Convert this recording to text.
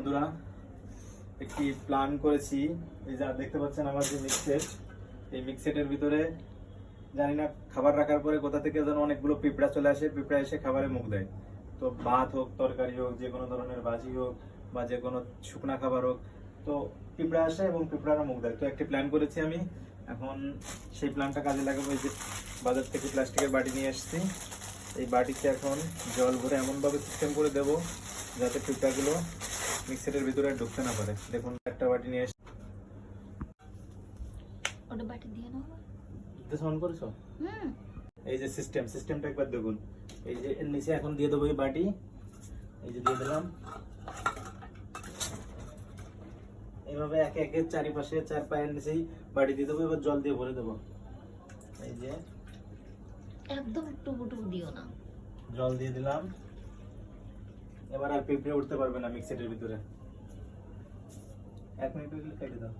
বন্ধুরা, একটি প্ল্যান করেছি। এই যা দেখতে পাচ্ছেন আমার যে মিক্সেট এই মিক্সেটের ভিতরে জানি না খাবার রাখার পরে কোথা থেকে যেন অনেকগুলো পিঁপড়া চলে আসে, পিঁপড়া এসে খাবারে মুখ দেয়। তো ভাত হোক, তরকারি হোক, যে কোনো ধরনের ভাজি হোক বা যে কোনো শুকনা খাবার হোক, তো পিঁপড়া আসে এবং পিঁপড়ারা মুখ দেয়। তো একটি প্ল্যান করেছি আমি। এখন সেই প্ল্যানটা কাজে লাগাবো, এই যে বাজার থেকে প্লাস্টিকের বাটি নিয়ে এসেছি এই বাটিতে এখন জল ভরে এমনভাবে সিস্টেম করে দেবো যাতে পিঁপড়াগুলো মিক্সারের ভিতরে আর ঢুকতে না পারে। দেখুন একটা বাটি নিয়ে এসে ওটা বাটি দিয়ে নাও। অন করেছ? হুম। এই যে সিস্টেম সিস্টেমটা একবার দেখুন। এই যে এর নিচে এখন দিয়ে দেবো এই বাটি। এই যে দিয়ে দিলাম। এইভাবে একে একে চারিপাশে চার পায়ের নিচেই বাটি দিয়ে দেবো এবার জল দিয়ে ভরে দেবো। এই যে একদম টুকু টুকু দিও না। জল দিয়ে দিলাম। এবার আর পিঁপড়ে উঠতে পারবে না মিক্সারের ভিতরে। এক মিনিট কেটে দাও।